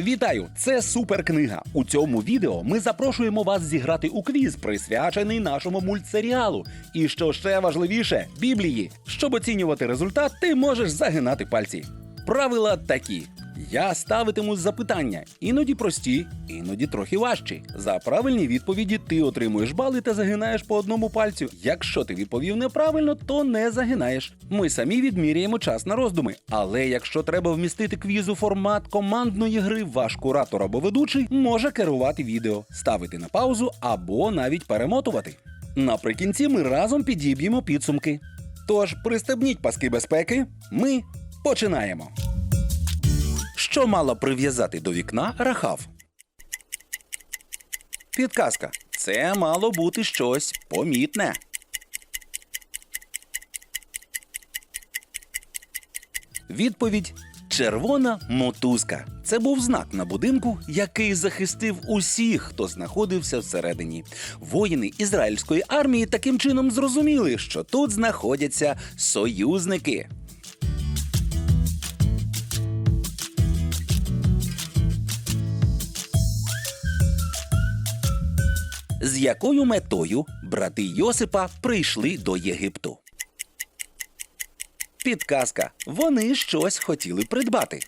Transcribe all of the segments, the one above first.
Вітаю! Це суперкнига. У цьому відео ми запрошуємо вас зіграти у квіз, присвячений нашому мультсеріалу. І що ще важливіше, Біблії. Щоб оцінювати результат, ти можеш загинати пальці. Правила такі: я ставитиму запитання, іноді прості, іноді трохи важчі. За правильні відповіді ти отримуєш бали та загинаєш по одному пальцю. Якщо ти відповів неправильно, то не загинаєш. Ми самі відміряємо час на роздуми. Але якщо треба вмістити квіз у формат командної гри, ваш куратор або ведучий може керувати відео, ставити на паузу або навіть перемотувати. Наприкінці ми разом підіб'ємо підсумки. Тож пристебніть паски безпеки. Ми починаємо. Що мала прив'язати до вікна Рахав? Підказка. Це мало бути щось помітне. Відповідь червона мотузка. Це був знак на будинку, який захистив усіх, хто знаходився всередині. Воїни ізраїльської армії таким чином зрозуміли, що тут знаходяться союзники. З якою метою брати Йосипа прийшли до Єгипту? Підказка. Вони щось хотіли придбати.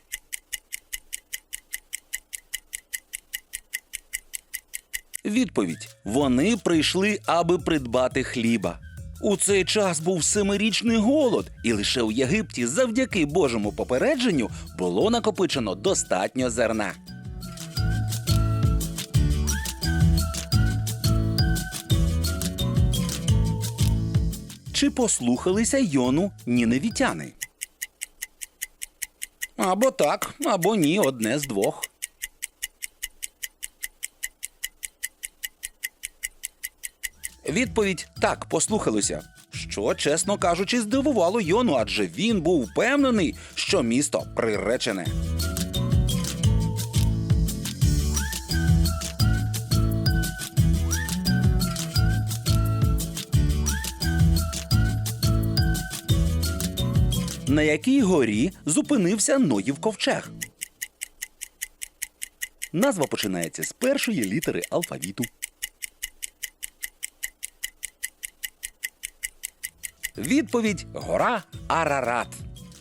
Відповідь: вони прийшли, аби придбати хліба. У цей час був семирічний голод, і лише у Єгипті, завдяки Божому попередженню, було накопичено достатньо зерна. Чи послухалися Йону ніневітяни? Або так, або ні, одне з двох. Відповідь так, послухалися. Що, чесно кажучи, здивувало Йону, адже він був впевнений, що місто приречене. На якій горі зупинився Ноїв ковчег? Назва починається з першої літери алфавіту. Відповідь гора Арарат.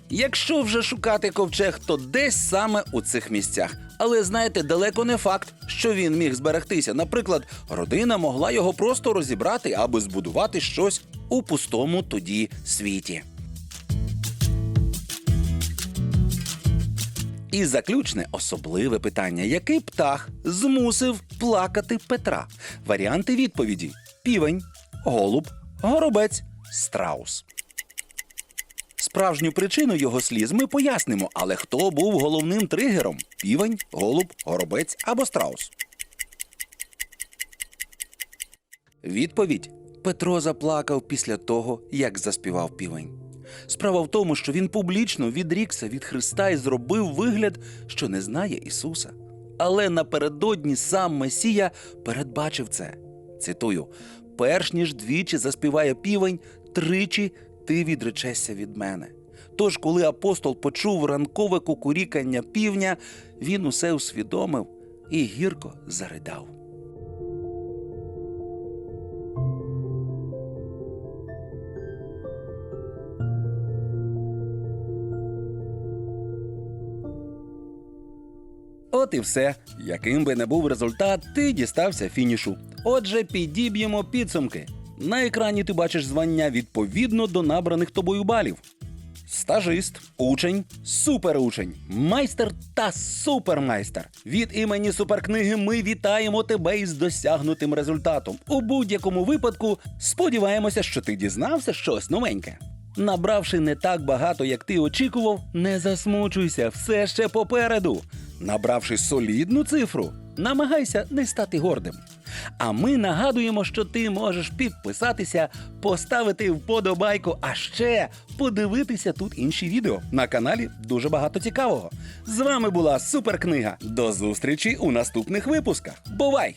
Якщо вже шукати ковчег, то десь саме у цих місцях. Але знаєте, далеко не факт, що він міг зберегтися. Наприклад, родина могла його просто розібрати, аби збудувати щось у пустому тоді світі. І заключне особливе питання: який птах змусив плакати Петра? Варіанти відповіді: півень, голуб, горобець, страус. Справжню причину його сліз ми пояснимо, але хто був головним тригером: півень, голуб, горобець або страус? Відповідь Петро заплакав після того, як заспівав півень. Справа в тому, що він публічно відрікся від Христа і зробив вигляд, що не знає Ісуса. Але напередодні сам Месія передбачив це. Цитую: перш ніж двічі заспіває півень, тричі ти відречешся від мене. Тож, коли апостол почув ранкове кукурікання півня, він усе усвідомив і гірко заридав. От і все. Яким би не був результат, ти дістався фінішу. Отже, підіб'ємо підсумки. На екрані ти бачиш звання відповідно до набраних тобою балів. Стажист, учень, суперучень, майстер та супермайстер. Від імені суперкниги ми вітаємо тебе із досягнутим результатом. У будь-якому випадку сподіваємося, що ти дізнався щось новеньке. Набравши не так багато, як ти очікував, не засмучуйся, все ще попереду. Набравши солідну цифру, намагайся не стати гордим. А ми нагадуємо, що ти можеш підписатися, поставити вподобайку, а ще подивитися тут інші відео. На каналі дуже багато цікавого. З вами була суперкнига. До зустрічі у наступних випусках. Бувай!